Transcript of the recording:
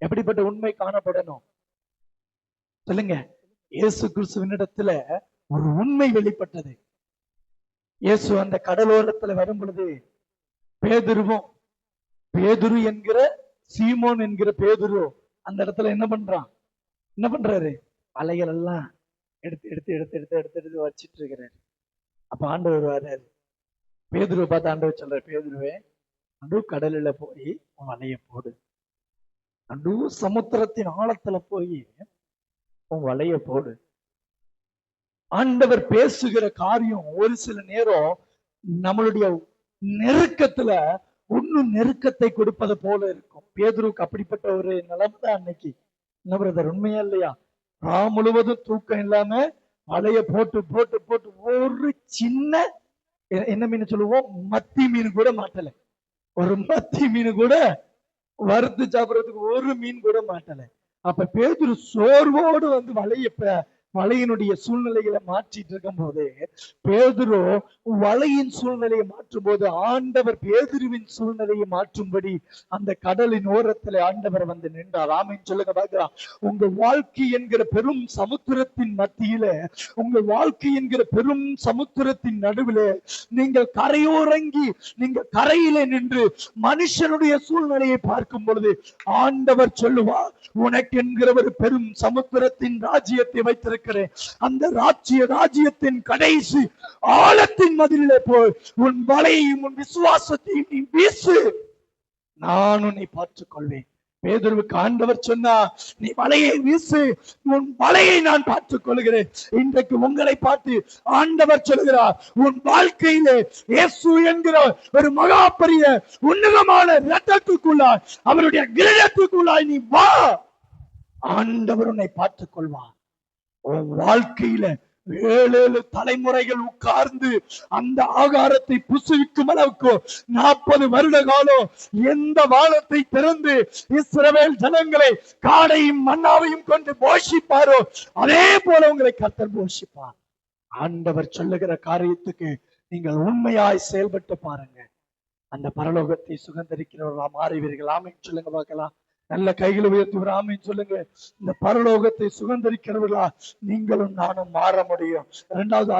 எப்படிப்பட்ட உண்மை காணப்படணும்? சொல்லுங்க. இயேசு கிறிஸ்துவனிடத்துல ஒரு உண்மை வெளிப்பட்டது. இயேசு அந்த கடலோரத்துல வரும் பொழுது பேதுருவும் பேதுரு என்கிற சீமோன் என்கிற பேதுரு அந்த இடத்துல என்ன பண்றான்? என்ன பண்றாரு? அலைகள் எல்லாம் எடுத்து எடுத்து எடுத்து எடுத்து எடுத்து எடுத்து வச்சிட்டு இருக்கிறாரு. அப்ப ஆண்டவர் வர்றாரு. பேதுருவை பார்த்து ஆண்டவர் சொல்றாரு பேதுருவே அன்று கடலில போய் உன் வலைய போடு. நடு சமுத்திரத்தின் ஆழத்துல போய் உன் வலைய போடு. ஆண்டவர் பேசுகிற காரியம் ஒரு சில நேரம் நம்மளுடைய நெருக்கத்துல இன்னும் நெருக்கத்தை கொடுப்பது போல இருக்கும். பேதுருக்கு அப்படிப்பட்ட ஒரு நிலைமை தான் அன்னைக்கு. என்ன பிரதர் உண்மையா இல்லையா? ராம் முழுவதும் தூக்கம் இல்லாம வலைய போட்டு போட்டு போட்டு ஒரு சின்ன என்ன மீன் சொல்லுவோம்? மத்தி மீன் கூட மாட்டல ஒரு மத்தி மீன் கூட வறுத்து சாப்பிடறதுக்கு ஒரு மீன் கூட மாட்டல. அப்ப பேதுரு சோர்வோடு வந்து வலைய வலையினுடைய சூழ்நிலைகளை மாற்றிட்டு இருக்கும் போது பேதுரு வலையின் சூழ்நிலையை மாற்றும் போது ஆண்டவர் பேதுருவின் சூழ்நிலையை மாற்றும்படி அந்த கடலின் ஓரத்துல ஆண்டவர் வந்து நின்றார். ஆமைன்னு சொல்லுங்க பார்க்கலாம். உங்க வாழ்க்கை என்கிற பெரும் சமுத்திரத்தின் மத்தியில உங்க வாழ்க்கை என்கிற பெரும் சமுத்திரத்தின் நடுவில் நீங்கள் கரையோரங்கி நீங்கள் கரையில நின்று மனுஷனுடைய சூழ்நிலையை பார்க்கும் பொழுது ஆண்டவர் சொல்லுவார் உனக்கு என்கிற ஒரு பெரும் சமுத்திரத்தின் ராஜ்யத்தை வைத்திருக்க இருக்கிறேன். அந்த ராஜ்ய ராஜ்யத்தின் கடைசி ஆழத்தின் மதிலே போய் உன் வலையையும் உன் விசுவாசத்தையும் நீ வீசு. நான் உன்னை பார்த்துக் கொள்வேன் பேதுருவுக்கு ஆண்டவர் சொன்னா நீ வலையை வீசு. உன் வலையை நான் பார்த்துக் கொள்கிறேன் இன்றைக்கு உங்களை பார்த்து ஆண்டவர் சொல்கிறார் உன் வாழ்க்கையிலே இயேசு என்கிற ஒரு மகா பெரிய உன்னதமான ரத்தத்துக்குள்ளாய் அவருடைய கிரகத்துக்குள்ளாய் நீ வா. ஆண்டவர் உன்னை பார்த்துக் கொள்வார் வாழ்க்கையில ஏழு ஏழு தலைமுறைகள் உட்கார்ந்து அந்த ஆகாரத்தை புசுவிக்கும் அளவுக்கு நாற்பது வருட காலம் எந்த வானத்தை திறந்து இஸ்ரவேல் ஜனங்களை காடையும் மண்ணாவையும் கொண்டு போஷிப்பாரோ அதே போல உங்களை கர்த்தர் போஷிப்பார். ஆண்டவர் சொல்லுகிற காரியத்துக்கு நீங்கள் உண்மையாய் செயல்பட்டு பாருங்க. அந்த பரலோகத்தை சுகந்தரிக்கிறவர்களா மாறுவீர்கள். சொல்லுங்க பார்க்கலாம். நல்ல கைகளை உயர்த்தி ஒரு சொல்லுங்க இந்த பரலோகத்தை சுகந்தரிக்கிறவர்களா நீங்களும் நானும் மாற முடியும். இரண்டாவது